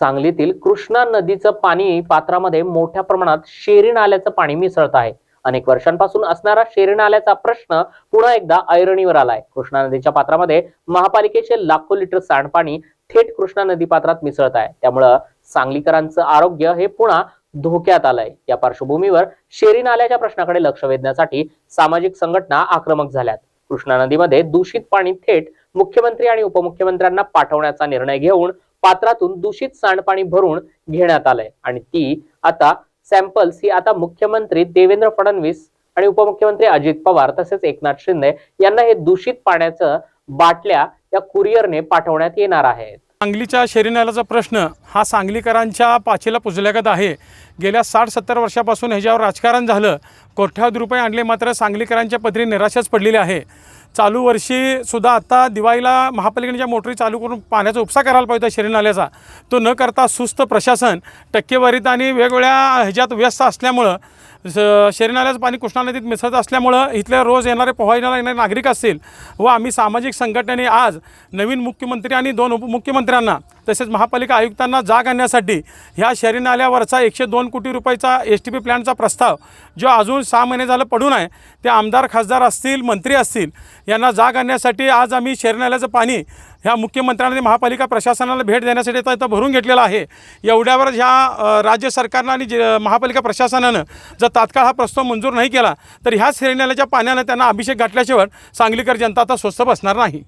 सांगलीतील कृष्णा नदीचं पाणी पात्रामध्ये मोठ्या प्रमाणात शेरी नाल्याचं पाणी मिसळत आहे. अनेक वर्षांपासून असणारा शेरी नाल्याचा प्रश्न पुन्हा एकदा ऐरणीवर आलाय. कृष्णा नदीच्या पात्रामध्ये महापालिकेचे लाखो लिटर सांडपाणी थेट कृष्णा नदी पात्रात मिसळत आहे. त्यामुळं सांगलीकरांचं आरोग्य हे पुन्हा धोक्यात आलंय. या पार्श्वभूमीवर शेरी नाल्याच्या प्रश्नाकडे लक्ष वेधण्यासाठी सामाजिक संघटना आक्रमक झाल्यात. कृष्णा नदीमध्ये दूषित पाणी थेट मुख्यमंत्री आणि उपमुख्यमंत्र्यांना पाठवण्याचा निर्णय घेऊन पात्रातून दूषित सांडपाणी भरून घेण्यात आलंय. आणि ती आता सॅम्पल्स ही आता मुख्यमंत्री देवेंद्र फडणवीस आणि उपमुख्यमंत्री अजित पवार तसेच एकनाथ शिंदे यांना हे दूषित पाण्याचं बाटल्या या कुरिअरने पाठवण्यात येणार आहेत. सांगलीच्या शेरीनाल्याचा प्रश्न हा सांगलीकरांच्या पाचीला पुजल्यागत आहे. गेल्या साठ सत्तर वर्षापासून ह्याच्यावर राजकारण झालं. कोट्यावधी रुपये आणले मात्र सांगलीकरांच्या पदरी निराशाच पडलेली आहे. चालू वर्षी सुद्धा आता दिवाळीला महापालिकेच्या मोटरी चालू करून पाण्याचा उपसा करायला पाहिजे शरीर नाल्याचा तो न करता सुस्त प्रशासन टक्केवारीत आणि वेगवेगळ्या ह्याच्यात व्यस्त असल्यामुळं स- नाल्याचं पाणी कृष्णा नदीत मिसळत असल्यामुळं इथले रोज येणारे पोहायला येणारे नागरिक असतील व आम्ही सामाजिक संघटनेने आज नवीन मुख्यमंत्री आणि दोन उपमुख्यमंत्र्यांना तसेच महापालिका आयुक्तांना जाग आणण्यासाठी ह्या शहरी नाल्यावरचा एकशे दोन कोटी रुपयाचा एस टी पी प्लॅनचा प्रस्ताव जो अजून सहा महिने झालं पडून आहे ते आमदार खासदार असतील मंत्री असतील यांना जाग आणण्यासाठी आज आम्ही शहरी नाल्याचं पाणी ह्या मुख्यमंत्र्यांनी महापालिका प्रशासनाला भेट देण्यासाठी आता इथं भरून घेतलेला आहे. एवढ्यावर ह्या राज्य सरकारनं आणि जे महापालिका प्रशासनानं जर तात्काळ हा प्रस्ताव मंजूर नाही केला तर ह्या शहरी नाल्याच्या पाण्यानं त्यांना अभिषेक घातल्याशिवाय सांगलीकर जनता आता स्वस्त बसणार नाही.